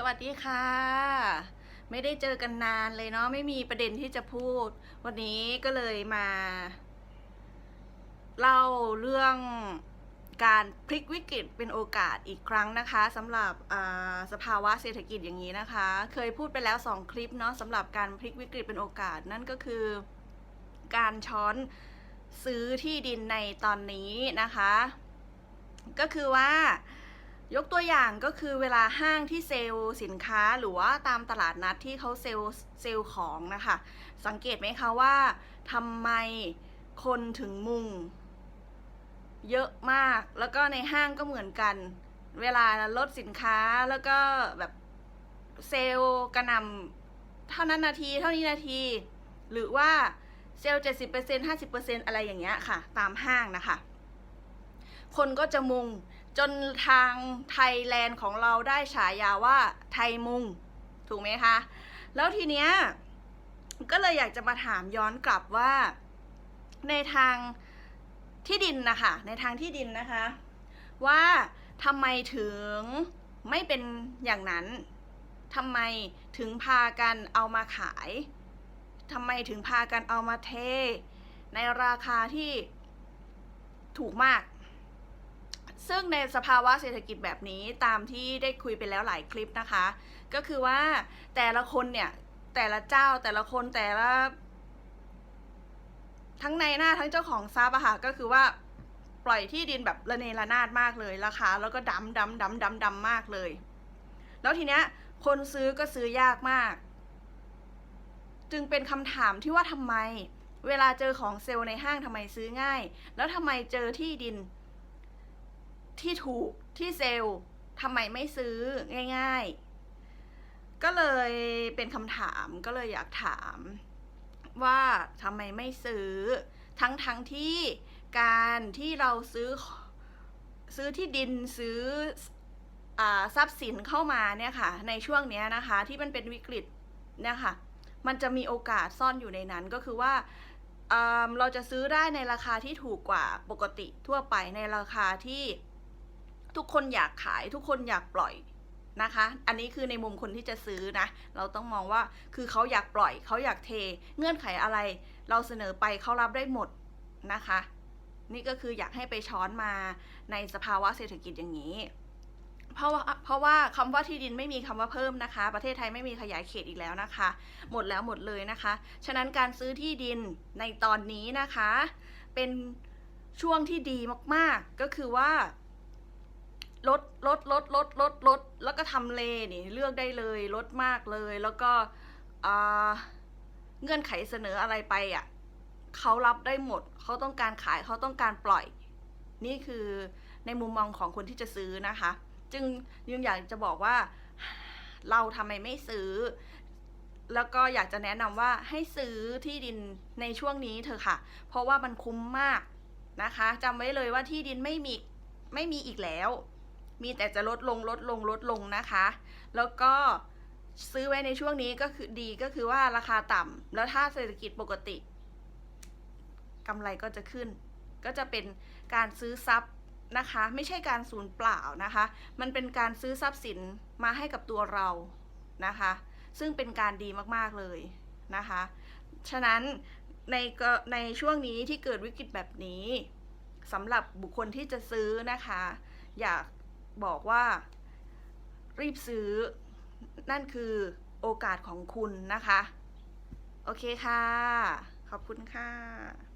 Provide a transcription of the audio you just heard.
สวัสดีค่ะ ไม่ได้เจอกันนานเลยเนาะไม่มีประเด็นที่จะพูด วันนี้ก็เลยมา เล่าเรื่องการพลิกวิกฤตเป็นโอกาสอีกครั้งนะคะสำหรับอ่าสภาวะเศรษฐกิจอย่างนี้นะคะ เคยพูดไปแล้ว 2 คลิปเนาะสำหรับการพลิกวิกฤตเป็นโอกาสนั่นก็คือการช้อนซื้อที่ดินในตอนนี้นะคะ ก็คือว่า ยกตัวอย่างก็คือเวลาห้างที่เซลล์สินค้าหรือว่าตามตลาดนัดที่เขาเซลล์เซลล์ของนะคะ สังเกตไหมคะว่าทำไมคนถึงมุง เยอะมาก แล้วก็ในห้างก็เหมือนกัน เวลาลดสินค้าแล้วก็แบบเซลล์กระนำเท่านั้นนาที เท่านี้นาที หรือว่าเซลล์70% 50%อะไรอย่างเงี้ยค่ะ ตามห้างนะคะ คนก็จะมุง จนทางไทยแลนด์ของเราได้ฉายาว่าไทยมุง ถูกไหมคะ แล้วทีเนี้ยก็เลยอยากจะมาถามย้อนกลับว่า ในทางที่ดินนะคะในทางที่ดินนะคะ ว่าทำไมถึงไม่เป็นอย่างนั้นทำไมถึงพากันเอามาขายทำไมถึงพากันเอามาเท ในราคาที่ถูกมาก ซึ่งในสภาวะเศรษฐกิจแบบนี้ตามที่ได้คุยไปแล้วหลายคลิปนะคะ ก็คือว่าแต่ละคนเนี่ย แต่ละเจ้าแต่ละคนแต่ละ ทั้งในหน้าทั้งเจ้าของทรัพย์อะค่ะก็คือว่าปล่อยที่ดินแบบระเนระนาดมากเลยราคาแล้วก็ดำดำดำดำดำมากเลย แล้วทีเนี้ยคนซื้อก็ซื้อยากมาก จึงเป็นคำถามที่ว่าทำไม เวลาเจอของเซลล์ในห้างทำไมซื้อง่าย แล้วทำไมเจอที่ดิน ที่ถูกที่เซลล์ทำไมไม่ซื้อง่าย ๆ ก็เลยเป็นคำถามก็เลยอยากถาม ว่าทำไมไม่ซื้อ ทั้งทั้งที่การที่เราซื้อซื้อที่ดินซื้ออทรัพย์สินเข้ามาเนี่ยค่ะ ในช่วงนี้นะคะ ที่มันเป็นวิกฤตเนี่ยค่ะ มันจะมีโอกาสซ่อนอยู่ในนั้นก็คือว่าอ่าเราจะซื้อได้ในราคาที่ถูกกว่าปกติทั่วไปในราคาที่ ทุกคนอยากขายทุกคนอยากปล่อยนะคะ อันนี้คือในมุมคนที่จะซื้อนะ เราต้องมองว่าคือเขาอยากปล่อยเขาอยากเท เงื่อนไขอะไร เราเสนอไปเขารับได้หมดนะคะ นี่ก็คืออยากให้ไปช้อนมาในสภาวะเศรษฐกิจอย่างนี้ เพราะว่าเพราะว่าคำว่าที่ดินไม่มีคำว่าเพิ่มนะคะ ประเทศไทยไม่มีขยายเขตอีกแล้วนะคะ หมดแล้วหมดเลยนะคะ ฉะนั้นการซื้อที่ดินในตอนนี้นะคะ เป็นช่วงที่ดีมากๆ ก็คือว่า ลดลดลดลดลดลดแล้วก็ทำเลนี่เลือกได้เลยลดมากเลย แล้วก็เงื่อนไขเสนออะไรไปอะเขารับได้หมด เขาต้องการขายเขาต้องการปล่อย นี่คือในมุมมองของคนที่จะซื้อนะคะ จึงยังอยากจะบอกว่าเราทำไมไม่ซื้อ แล้วก็อยากจะแนะนำว่าให้ซื้อที่ดินในช่วงนี้เถอะค่ะ เพราะว่ามันคุ้มมากนะคะจำไว้เลยว่าที่ดินไม่มีไม่มีอีกแล้ว มีแต่จะลดลงลดลงลดลงนะคะ แล้วก็ซื้อไว้ในช่วงนี้ก็คือดีก็คือว่าราคาต่ำแล้วถ้าเศรษฐกิจปกติกำไรก็จะขึ้น ก็จะเป็นการซื้อทรัพย์นะคะ ไม่ใช่การสูญเปล่านะคะ มันเป็นการซื้อทรัพย์สินมาให้กับตัวเรานะคะ ซึ่งเป็นการดีมากๆเลยนะคะ ฉะนั้นในในช่วงนี้ที่เกิดวิกฤตแบบนี้สำหรับบุคคลที่จะซื้อนะคะ อยาก บอกว่า รีบซื้อ นั่นคือโอกาสของคุณนะคะ โอเคค่ะ ขอบคุณค่ะ